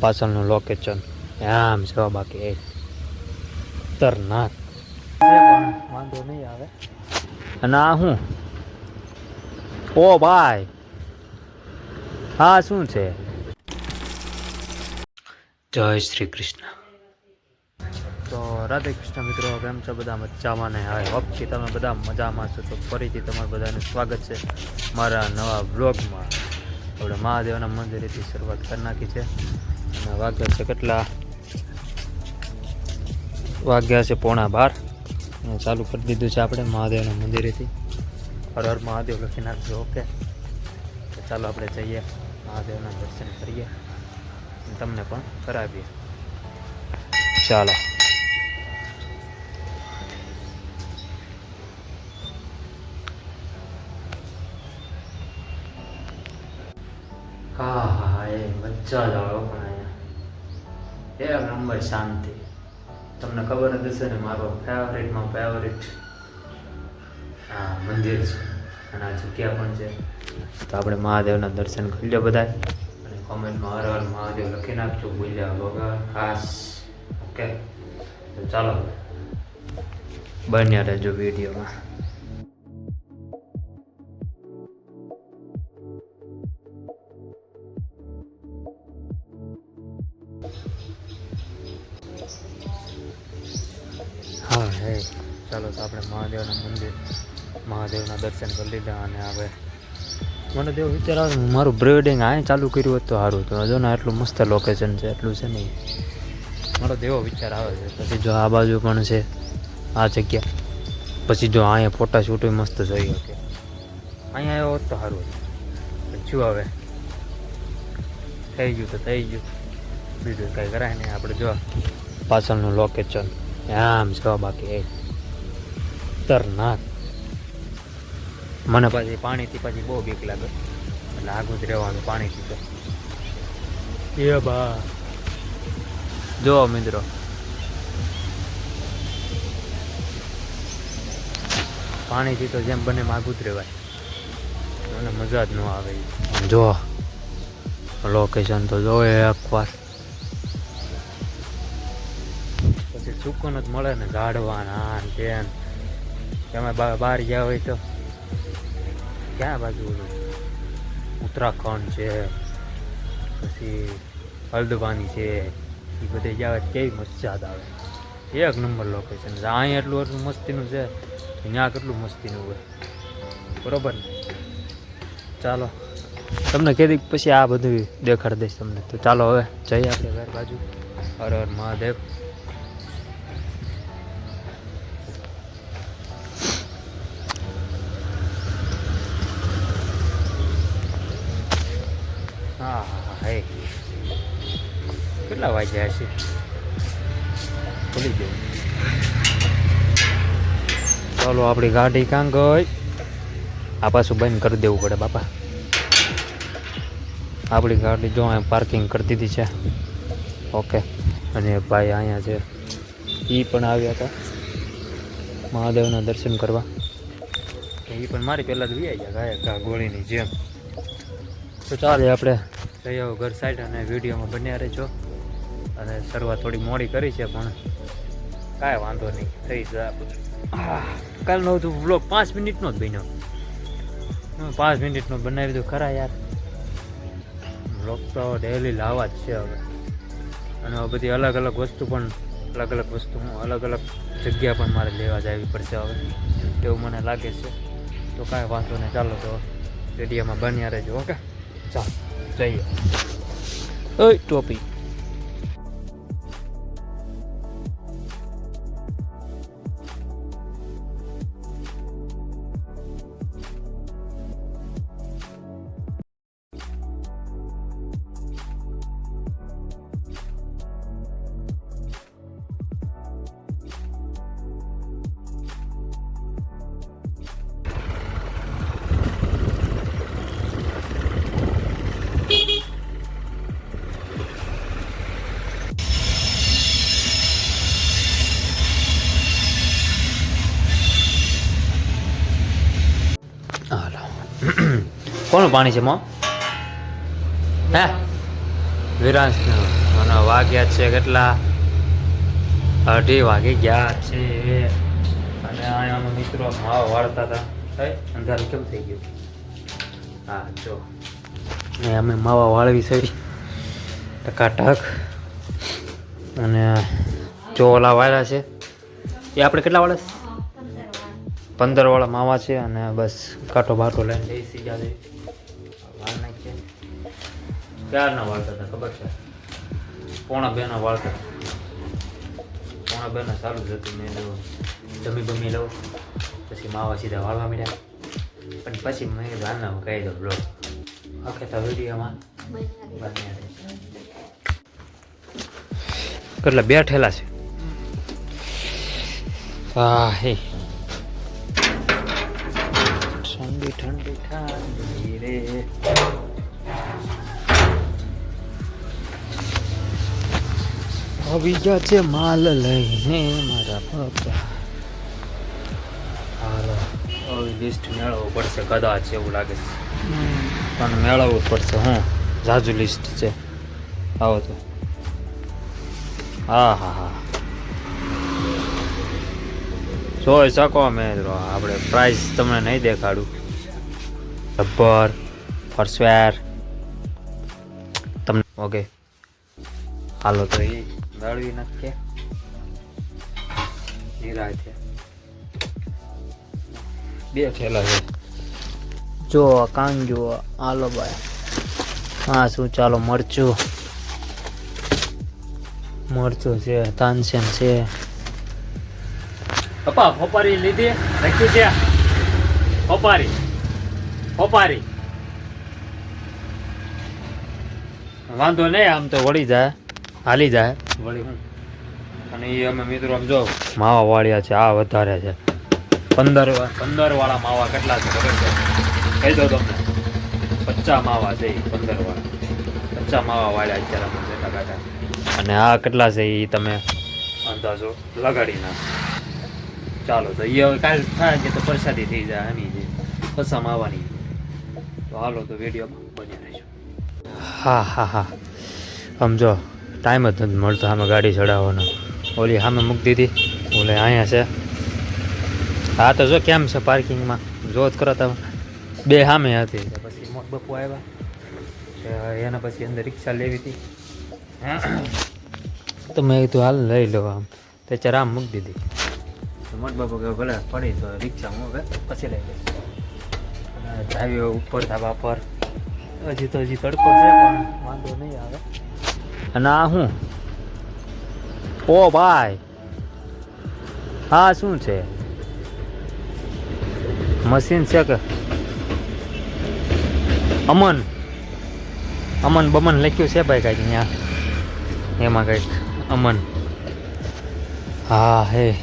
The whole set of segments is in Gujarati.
પાછળનું લોકેશન આમ જવા બાકી એ. ખતરનાક. વાંધો નહીં આવે. અને આ શું? ઓ ભાઈ. હા શું છે? જય શ્રી કૃષ્ણ. તો રાધે કૃષ્ણ મિત્રો કેમ છો બધા? મજામાં ને? હવે હોપથી તમે બધા મજામાં છો? તો ફરીથી તમારું બધાનું સ્વાગત છે મારા નવા બ્લોગમાં આપણે મહાદેવના મંદિરેથી શરૂઆત કરી નાખી છે. વાગ્યા છે કેટલા? વાગ્યા છે પોણા બાર. અને ચાલુ કરી દીધું છે આપણે મહાદેવના મંદિરેથી. હર હર મહાદેવ લખી નાખજો, ઓકે? ચાલો આપણે જઈએ, મહાદેવના દર્શન કરીએ. તમને પણ કરાવીએ. ચાલો. હા હા, એ મજા જ આવે એક નંબર શાંતિ. તમને ખબર જ હશે ને, મારો ફેવરેટમાં ફેવરેટ આ મંદિર છે. અને આ જગ્યા પણ છે. તો આપણે મહાદેવના દર્શન કરી લો બધા અને કોમેન્ટમાં હર હર મહાદેવ લખી નાખજો, ભૂલ્યા વગર. ખાસ. ઓકે? તો ચાલો બન્યા રહેજો વિડીયોમાં. હા, હે. ચાલો તો આપણે મહાદેવના મંદિર, મહાદેવના દર્શન કરી લીધા અને હવે મને તો એવો વિચાર આવે, મારું બ્રેડિંગ આ ચાલુ કર્યું હોત તો સારું તો જો ને એટલું મસ્ત લોકેશન છે એટલું છે નહીં મારો તેવો વિચાર આવે છે. પછી જો આ બાજુ પણ છે, આ જગ્યા. પછી જો અહીંયા ફોટા શૂટ મસ્ત થઈ શકે. અહીંયા આવ્યો હોત તો સારું હતું. શું હવે? થઈ ગયું તો થઈ ગયું. બીજું કાંઈ કરાય નહીં. આપણે જો પાછળનું લોકેશન આમ જવા બાકી ખતરનાક. મને પાછી પાણીથી પાછી બહુ બીક લાગે. એટલે આગું જ રહેવાનું પાણીથી તો. એ બા. જો મિત્રો. પાણીથી તો જેમ બને એમ આગું જ રહેવાય. મને મજા જ ન આવે. જો. લોકેશન તો જો એકવાર પછી સુકૂન જ મળે ને ઝાડવા ને આ ને તે ને. તમે બહાર ગયા હોય તો? ક્યાં બાજુ ઉત્તરાખંડ છે, પછી હલ્દવાની છે એ બધે ગયા કેવી મજા આવે. એક નંબર લોકેશન છે. અહીંયા એટલું એટલું મસ્તીનું છે, ત્યાં કેટલું મસ્તીનું હોય. બરોબર ને? ચાલો. તમને કીધી પછી આ બધું દેખાડી દઈશ તમને. તો ચાલો હવે જઈએ આપણે ઘર બાજુ. હર હર મહાદેવ. કેટલા વાગ્યા હશે? ભૂલી ગયો. ચાલો આપણી ગાડી કાં ગઈ? આ પાછું બંધ કરી દેવું પડે બાપા. આપણી ગાડી જો અહીંયા પાર્કિંગ કરી દીધી છે. ઓકે અને ભાઈ અહીંયા છે. એ પણ આવ્યા હતા. મહાદેવના દર્શન કરવા. એ પણ મારી પહેલાં જ વ્યાઈ ગયા ગાયક ગા ગોળીની જેમ. તો ચાલે આપણે. જઈ આવો ઘર સાઈડ અને વિડીયોમાં બન્યા રહેજો. અને શરૂઆત થોડી મોડી કરી છે, પણ કાંઈ વાંધો નહીં, થઈ જાય કાલનો હતું બ્લોગ પાંચ મિનિટનો જ બન્યો. પાંચ મિનિટનો બનાવી દઉં ખરા યાર. બ્લોગ તો ડેલી લાવવા જ છે હવે. અને બધી અલગ અલગ વસ્તુ પણ, અલગ અલગ વસ્તુ હું અલગ અલગ જગ્યા પણ મારે લેવા જવી પડશે હવે. એવું મને લાગે છે. તો કાંઈ વાંધો નહીં, ચાલો તો રેડિયામાં બન્યા રહેજો, ઓકે? ચાલો, જઈએ. ઓય, ટોપી. કોનું પાણી છે માં? હે? વિરાંશ વાગ્યા છે કેટલા? અઢી વાગી ગયા છે. અને અહીંયા મિત્રો માવા વાળતા હતા. અંધારું કેમ થઈ ગયું? હા જો. અમે માવા વાળવી છે. ટકાટક અને જો ઓલા વાળા છે. એ આપણે કેટલા વાળા? પંદર વાળા. માવા છે અને બસ કાંટો બાટો લઈને બેસી ગયા ક્યારના વાળતા હતા ખબર છે? પોણા બેના વાળતા. પોણા બેના સારું જ હતું મેં લઉં જમી બમી લઉં. પછી માવા સીધા વાળવા મળ્યા પણ પછી મેં હાલના કહી દઉં લો આખે તો વિડીયોમાં કેટલા બે ઠેલા છે? હા હે. ઠંડી ઠંડી ઠંડી રે. આવી ગયા છે માલ લઈને મારા પપ્પા. હાલો. લિસ્ટ મેળવવું પડશે કદાચ એવું લાગે છે. પણ મેળવવું જ પડશે હું. જાજુ લિસ્ટ છે. આવો તો. હા હા હા. જોઈ શકો અમે આપણે પ્રાઇસ તમને નહીં દેખાડું. રબર ફર્સ્ટવેર તમને ઓકે. હાલો તો એ. મેળવી નાખીએ. નિરાતે બે થેલા છે. જો કાન જુઓ આલો ભાઈ હા શું ચાલો મરચું. મરચું છે તાનસેન છે. પપ્પા ફોપારી લીધી લખ્યું છે. ફોપારી ફોપારી વાંધો નહીં આમ તો વળી જાય. હાલી જાય. અને એ અમે મિત્રો આમ જો માવા વાળ્યા છે આ વધારે છે. પંદર પંદર વાળા માવા કેટલા છે ખબર છે? કહી દો તમને. પચાસ માવા છે પંદર વાળા પચાસ માવા વાળ્યા અત્યારે અમે અને આ કેટલા છે એ તમે? અંદાજો લગાડી નાખો. ચાલો તો એ હવે કાલ થાય કે તો પરસાદી થઈ જાય આની જે પસા માવાની. તો હાલો તો વિડીયોમાં બની રહીશું. હા હા હા. સમજો ટાઈમ જ નથી મળતો સામે ગાડી ચડાવવાનો. ઓલી સામે મૂકી દીધી. ઓલે અહીંયા છે. હા, તો જો કેમ છે પાર્કિંગમાં? જો જ કરો તમે. બે સામે હતી. પછી મોટ બપુ આવ્યા. એના પછી અંદર રિક્ષા લેવી હતી. તો મેં કીધું, હાલ લઈ લો આમ. તે ચાર આમ મૂકી દીધી. મોટ બાપુ કે ભલે પડી તો રિક્ષા હું પછી લઈ લઈશ. ચાવીઓ ઉપર ધાબા પર. હજી તો હજી તડકો છે, પણ વાંધો નહીં આવે. અને આ શું? ઓ ભાઈ. હા શું છે? મશીન છે કે? અમન. અમન બમન લખ્યું છે ભાઈ કાંઈક ત્યાં એમાં કંઈક અમન. હા, હે.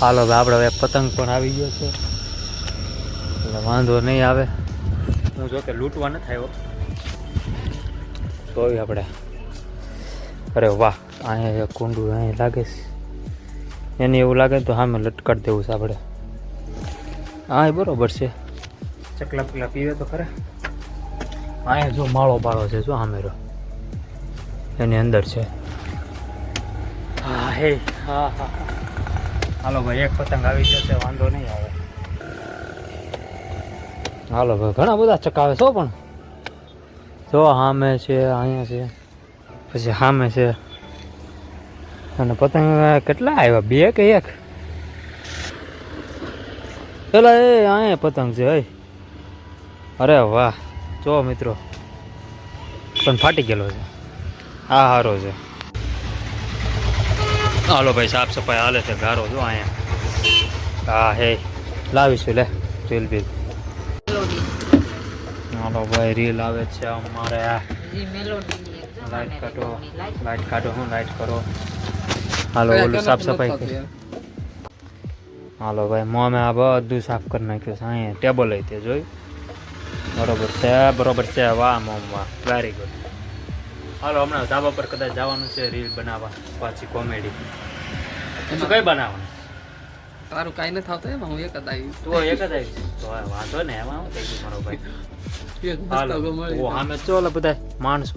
હાલો આપણે હવે પતંગ પણ આવી ગયો છે. એટલે વાંધો નહીં આવે. હું જો કે લૂંટવા નથી આવ્યો. તોય આપણે અરે વાહ અહીંયા કુંડું અહીંયા લાગે છે. એને એવું લાગે તો સામે લટકાટ દેવું છે આપણે. હા એ બરોબર છે. ચકલા પકલા પીવે તો ખરા. અહીંયા જો માળો બાળો છે જો સામે રહ્યો. એની અંદર છે. હા હે હા હા હા. હાલો ભાઈ એક પતંગ આવી જશે વાંધો નહીં આવે. હાલો ભાઈ ઘણા બધા ચકાવે છો પણ. જો સામે છે અહીંયા છે. પછી સામે છે. અને પતંગ કેટલા આવ્યા? બે કે એક? પેલા એ અહીંયા પતંગ છે અરે વાહ. જો મિત્રો. પણ ફાટી ગયેલો છે. આ હારો છે. હાલો ભાઈ, સાફ સફાઈ હાલે છે, ગારો જો અહીંયા હા, હે. લાવીશું, લે રીલ બિલ. હાલો ભાઈ રીલ આવે છે અમારે. આ લાઈટ કાઢો. લાઈટ કાઢો હું લાઈટ કરો. હાલો ઓલું સાફ સફાઈ કરી. હાલો ભાઈ મોમે આ બધું સાફ કરી નાખ્યું છે. અહીંયા ટેબલ હોય તે જોયું? બરોબર છે બરોબર છે. વાહ મોમ વાહ. વેરી ગુડ હાલો હમણાં ધાબા પર કદાચ જવાનું છે રીલ બનાવવા. પાછી કોમેડી શું કઈ બનાવવાનું? તારું કાંઈ નથી થતું એમાં હું એક જ આવીશ. તું એક જ આવીશ. તો વાંધો ને એમાં હું થઈ મારો ભાઈ? એક હાલો. ઓ સામે ચો બધા માણસો.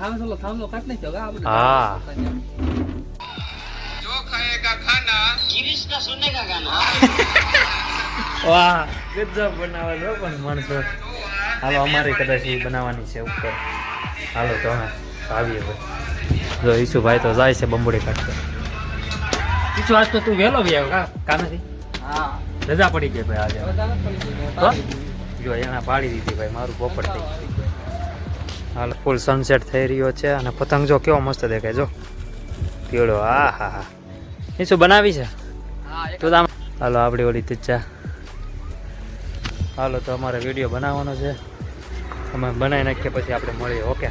હામે આપણે હા. વાહ. ગજબ બનાવે છે પણ માણસો. હાલો અમારે કદાચ એ બનાવવાની છે ઉપર. હાલો તો આવીએ ભાઈ જો ઈશુભાઈ તો જાય છે બંબોડી કાઢતો ઈશુ આજ તો તું વહેલો આવ્યો કા? કામેથી હા. રજા પડી ગઈ ભાઈ આજે? જો એના પાડી દીધી ભાઈ મારું પોપટ થઈ હાલ ફૂલ સનસેટ થઈ રહ્યો છે અને પતંગ જો કેવો મસ્ત દેખાય જો. પીળો આ હા હા. એ શું બનાવી છે? હા એક તો આમ હાલો આપણી ઓલી તિચ્ચા હાલો તો અમારે વીડિયો બનાવવાનો છે. અમે બનાવી નાખીએ પછી આપણે મળીએ ઓકે?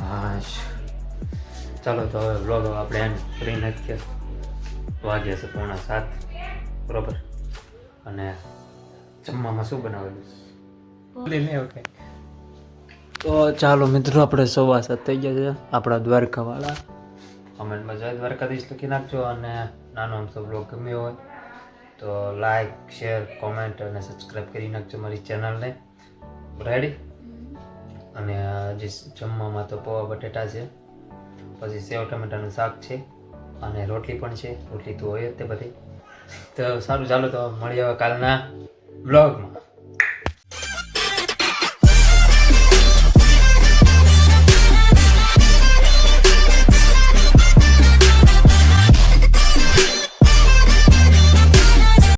હા ચાલો તો હવે વ્લોગ આપણે એન્ડ કરી નાખીએ. વાગ્યા છે પોણા સાત. બરોબર? અને જમવામાં શું બનાવેલું છે? તો ચાલો મિત્રો આપણે સવા સાત થઈ ગયા છે. આપણા દ્વારકાવાળા. કમેન્ટમાં જય દ્વારકાધીશ લખી નાખજો અને નાનો આમ બ્લોગ ગમ્યો હોય તો લાઈક શેર કોમેન્ટ અને સબસ્ક્રાઈબ કરી નાખજો મારી ચેનલને રેડી અને જે જમવામાં તો પૌવા બટેટા છે પછી સેવ ટમેટાનું શાક છે અને રોટલી પણ છે. રોટલી તો હોય જ તે બધી. તો સારું, ચાલો તો મળીએ હવે કાલના બ્લોગમાં.